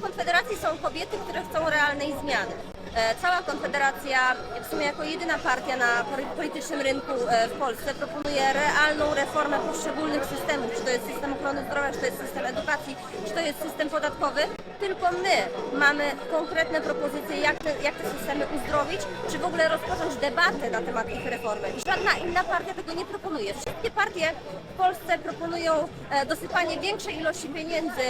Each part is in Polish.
Konfederacji są kobiety, które chcą realnej zmiany. E, Cała Konfederacja, w sumie jako jedyna partia na politycznym rynku e, w Polsce, proponuje realną reformę poszczególnych systemów, czy to jest system ochrony zdrowia, czy to jest system edukacji, czy to jest system podatkowy. Tylko my mamy konkretne propozycje, jak te, jak te systemy uzdrowić, czy w ogóle rozpocząć debatę na temat ich reformy. Żadna inna partia tego nie proponuje. Wszystkie partie w Polsce proponują e, dosypanie większej ilości pieniędzy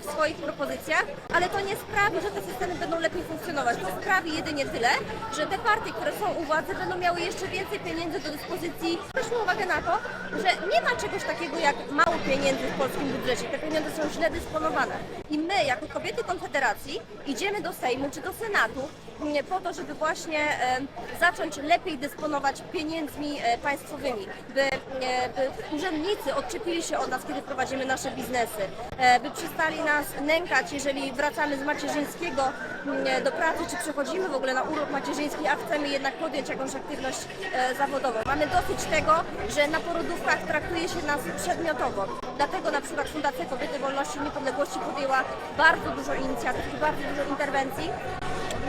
w swoich propozycjach, ale to nie sprawi, że te systemy będą lepiej funkcjonować. To sprawi jedynie tyle, że te partie, które są u władzy, będą miały jeszcze więcej pieniędzy do dyspozycji. Zwróćmy uwagę na to, że nie ma czegoś takiego jak mało pieniędzy w polskim budżecie. Te pieniądze są źle dysponowane. I my, jako kobiety Konfederacji, idziemy do Sejmu czy do Senatu m, po to, żeby właśnie zacząć lepiej dysponować pieniędzmi e, państwowymi, by urzędnicy odczepili się od nas, kiedy prowadzimy nasze biznesy, e, by przestali nas nękać, jeżeli wracamy z macierzyńskiego m, do pracy, czy przechodzimy w ogóle na urlop macierzyński, a chcemy jednak podjąć jakąś aktywność e, zawodową. Mamy dosyć tego, że na porodówkach traktuje się nas przedmiotowo. Dlatego na przykład Fundacja Kobiety Wolności i Niepodległości podjęła bardzo dużo inicjatyw i bardzo dużo interwencji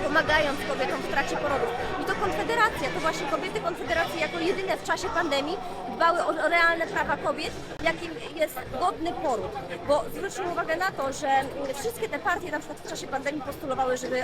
pomagając kobietom w trakcie porodów. I to Konfederacja, to właśnie kobiety Konfederacji jako jedyne w czasie pandemii dbały o realne prawa kobiet, jakim jest godny poród. Bo zwróćmy uwagę na to, że wszystkie te partie na przykład w czasie pandemii postulowały, żeby,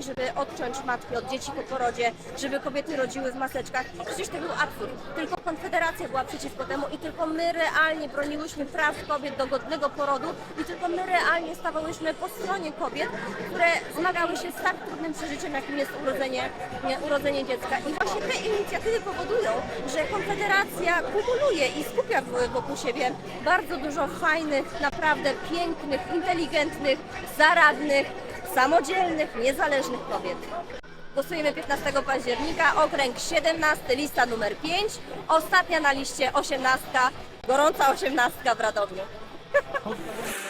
żeby odciąć matki od dzieci po porodzie, żeby kobiety rodziły w maseczkach. Przecież to był absurd. Tylko Konfederacja była przeciwko temu i tylko my realnie broniłyśmy praw kobiet do godnego porodu i tylko my realnie stawałyśmy po stronie kobiet, które zmagały się z tak trudnym przeżyciem, jakim jest urodzenie, nie, urodzenie dziecka. I właśnie te inicjatywy powodują, że Konfederacja kumuluje i skupia wokół siebie bardzo dużo fajnych, naprawdę pięknych, inteligentnych, zaradnych, samodzielnych, niezależnych kobiet. Głosujemy 15 października, okręg 17, lista numer 5, ostatnia na liście 18, gorąca 18 w Radomiu.